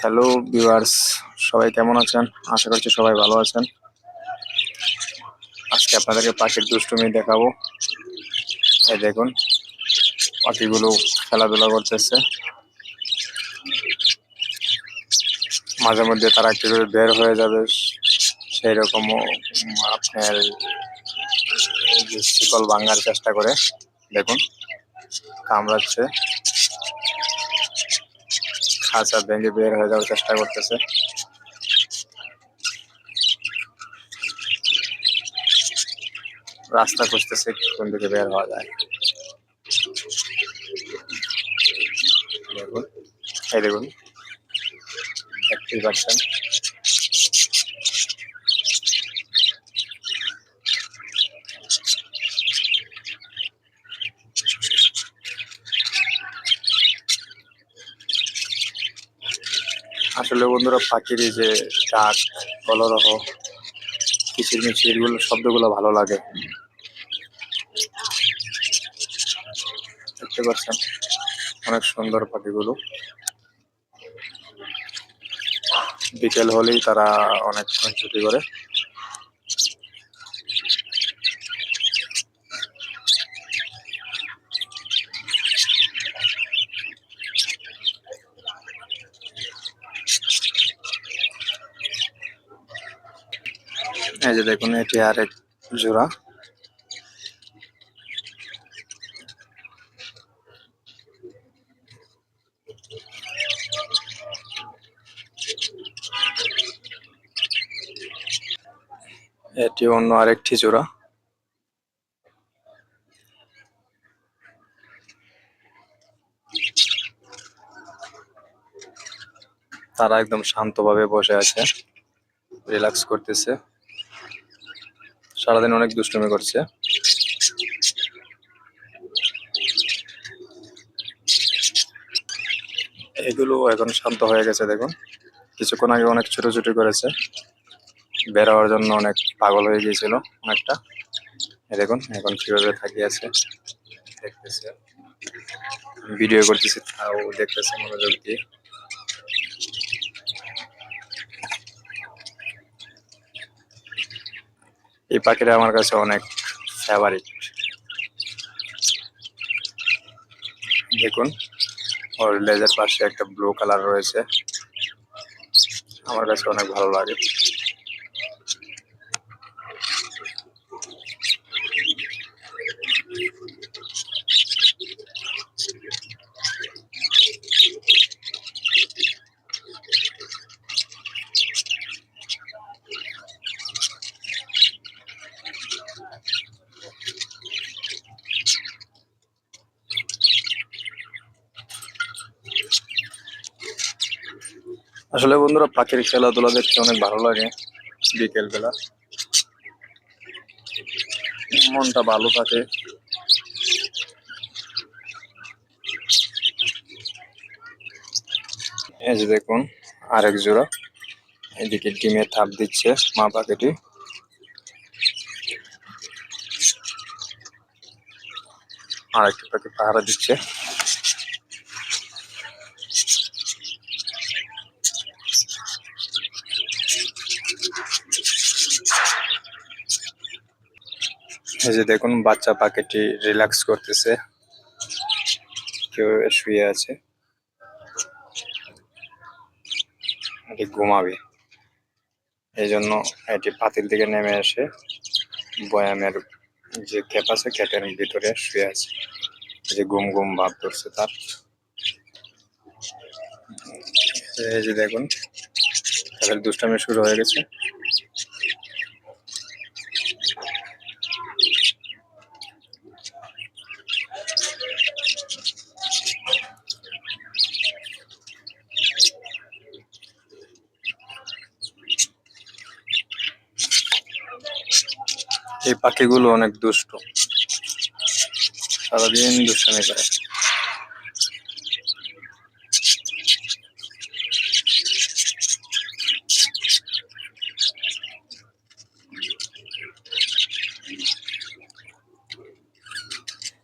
Hello viewers সবাই কেমন আছেন? আশা করছি সবাই ভালো আছেন। আজকে আপনাদেরকে পাখির দুষ্টুমি দেখাবো। এই দেখুন, পাখিগুলো খেলাধুলা করতেছে। মাঝে মধ্যে তারা একটু করে বের হয়ে যাবে। সেই রকমও আপনার শিকল ভাঙার চেষ্টা করে। দেখুন, কামড়াচ্ছে। খাঁচা ভেঙে বের হয়ে যাওয়ার চেষ্টা করতেছে। রাস্তা খুঁজতেছে কোন দিকে বের হওয়া যায়। দেখুন। এই দেখুন। একটি পাচ্ছেন আসলে বন্ধুরা পাখির যে ডাক, কলরহ কিচিরগুলো শব্দগুলো ভালো লাগে। দেখতে পাচ্ছেন, অনেক সুন্দর পাখিগুলো। বিকেল হলেই তারা অনেকক্ষণ ছুটি করে। এই যে দেখুন, এটি আরেক জোড়া। এটি অন্য আরেকটি জোড়া। তারা একদম শান্তভাবে বসে আছে, রিল্যাক্স করতেছে। সারাদিন অনেক দুষ্টুমি করছে। এগুলো এখন শান্ত হয়ে গেছে, দেখুন। কিছুক্ষণ আগে অনেক ছোটাছুটি করেছে। বেরোয়ার জন্য অনেক পাগল হয়ে গিয়েছিল অনেকটা। দেখুন, এখন কীভাবে থাকিয়ে আছে, দেখতেছে। ভিডিও করতেছে, তাও দেখতেছে, মনোযোগ দিয়ে। এই পাখিটা আমার কাছে অনেক ফেভারিট দেখুন, ওর লেজের পাশে একটা ব্লু কালার রয়েছে। আমার কাছে অনেক ভালো লাগে। আসলে বন্ধুরা, পাখির খেলাধুলা দেখতে অনেক ভালো লাগে বিকেল বেলা মনটা ভালো থাকে। এই যে দেখুন, আরেক জোড়া। এদিকে ডিমে থাপ দিচ্ছে মা পাখিটি। আরেকটি পাখি পাহারা দিচ্ছে। এই যে দেখুন, বাচ্চা পাখিটি রিল্যাক্স করতেছে। কেউ শুয়ে আছে। এটি ঘুমাবে। এই জন্য এটি পাতিল থেকে নেমে এসে বয়ামের যে ক্যাপ আছে ক্যাপের ভিতরে শুয়ে আছে। যে ঘুম ঘুম ভাব ধরছে তার। এই যে দেখুন, তাদের দুষ্টামি শুরু হয়ে গেছে। এই পাখিগুলো অনেক দুষ্ট। সারাদিন দুষ্টামি করে।